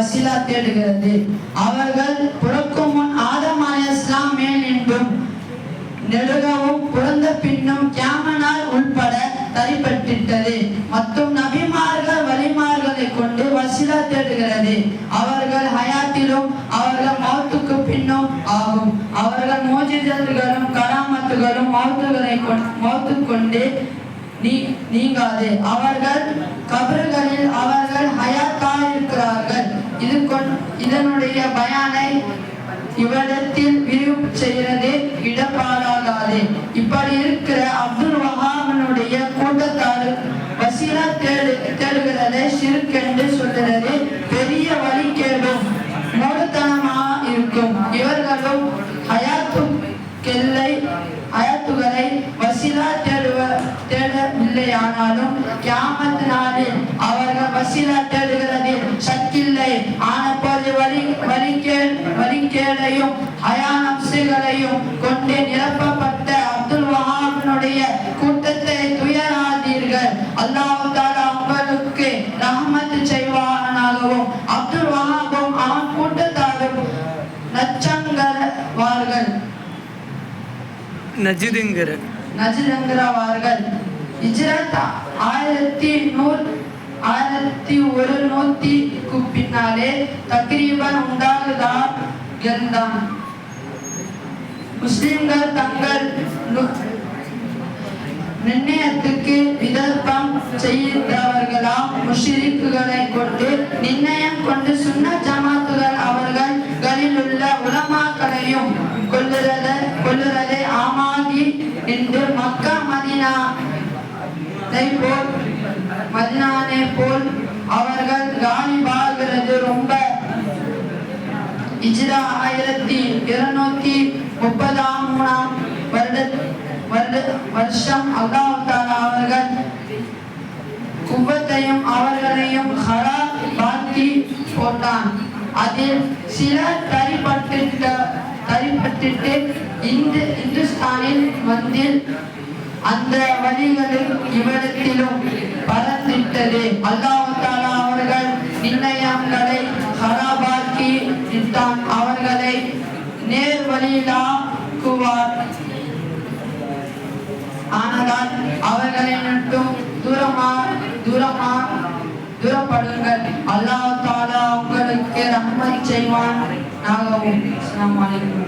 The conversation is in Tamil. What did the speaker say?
வசிலா தேடுகிறது. அவர்கள் பிறக்கும் முன் ஆதம் அலைஹிஸ்ஸலாம் மேல் நின்றும். நெருகவும் பிறந்த பின்னும் கேமனால் உள்பட தரிப்பட்டிட்டது மற்றும் நபிமார்கள் வழிமார்களை கொண்டு வசிலா தேடுகிறது. அவர்கள் ஹயாத்திலும் அவர்கள் மௌத்துக்கு பின்னும் ஆகும். அவர்கள் மோஜிதர்களும் கராமத்துகளும் மௌத்துகளை மௌத்து கொண்டு நீ நீங்காது. அவர்கள் பயானை இவ்விடத்தில் விரிவு செய்கிறது இடப்பாடாகாது. இப்படி இருக்கிற அப்துல் வஹாமனுடைய கூட்டத்தார் வசீலா தேடு தேடுகிறதை சிறுக்கென்று சொல்கிறது பெரிய வழி கேடும். மூடத்தனமா இருக்கும். இவர்களும் அயாத்து கெல்லை அயாத்துகளை வசீலா தேடுவ தேடவில்லையானாலும் கியாமத் நாளில் அவர்கள் வசீலா தேடுகிறதில் சக்கில்லை. ஆன வரிகேடையும் அயானம்சங்களையும் கொண்டு நிரப்பப்பட்ட அப்துல் வஹாபினுடைய கூட்டத்தை துயராதீர்கள். அல்லாஹ் தாலா உங்களுக்கு ரஹமத் செய்வானாகவும் அப்துல் வஹாபும் அவன் கூட்டத்தாரும் நச்சங்கரவார்கள். நஜிதுங்கிற. நஜிதங்கிறவார்கள். இஜ்ரத் ஆயிரத்தி நூறு ஆயிரத்தி ஒரு நூத்திக்கு பின்னாலே தக்ரீபன் உண்டாகுதா? இருந்தான் முஸ்லிம்கள் தங்கள் நிர்ணயத்துக்கு விதர்ப்பம் செய்தவர்களாம் முஷ்ரிக்குகளை கொண்டு நிர்ணயம் கொண்டு சுண்ண ஜமாத்துகள் அவர்களில் உள்ள உலமாக்களையும் கொல்லுறத கொள்ளுறதை ஆமாதி என்று மக்கா மதினா போல் மதினானை போல் அவர்கள் காலிபாகிறது ரொம்ப இஜ்ரா ஆயிரத்தி இருநூத்தி முப்பதாம் மூணாம் வருட வருட வருஷம் அல்லாஹால அவர்கள் குவத்தையும் அவர்களையும் ஹரா பாத்தி போட்டான். அதில் சில தரிப்பட்டிட்ட தரிப்பட்டு இந்து இந்துஸ்தானில் வந்து அந்த வழிகளில் இவரத்திலும் பறந்திட்டது அல்லாஹாலா நேர் வழியிலாக்குவார் ஆனதால் அவர்களை மட்டும் தூரமா தூரமா தூரப்படுங்கள். அல்லாஹ் தாலா உங்களுக்கு ரஹ்மத் செய்வான். நாகவும். அஸ்ஸலாமு அலைக்கும்.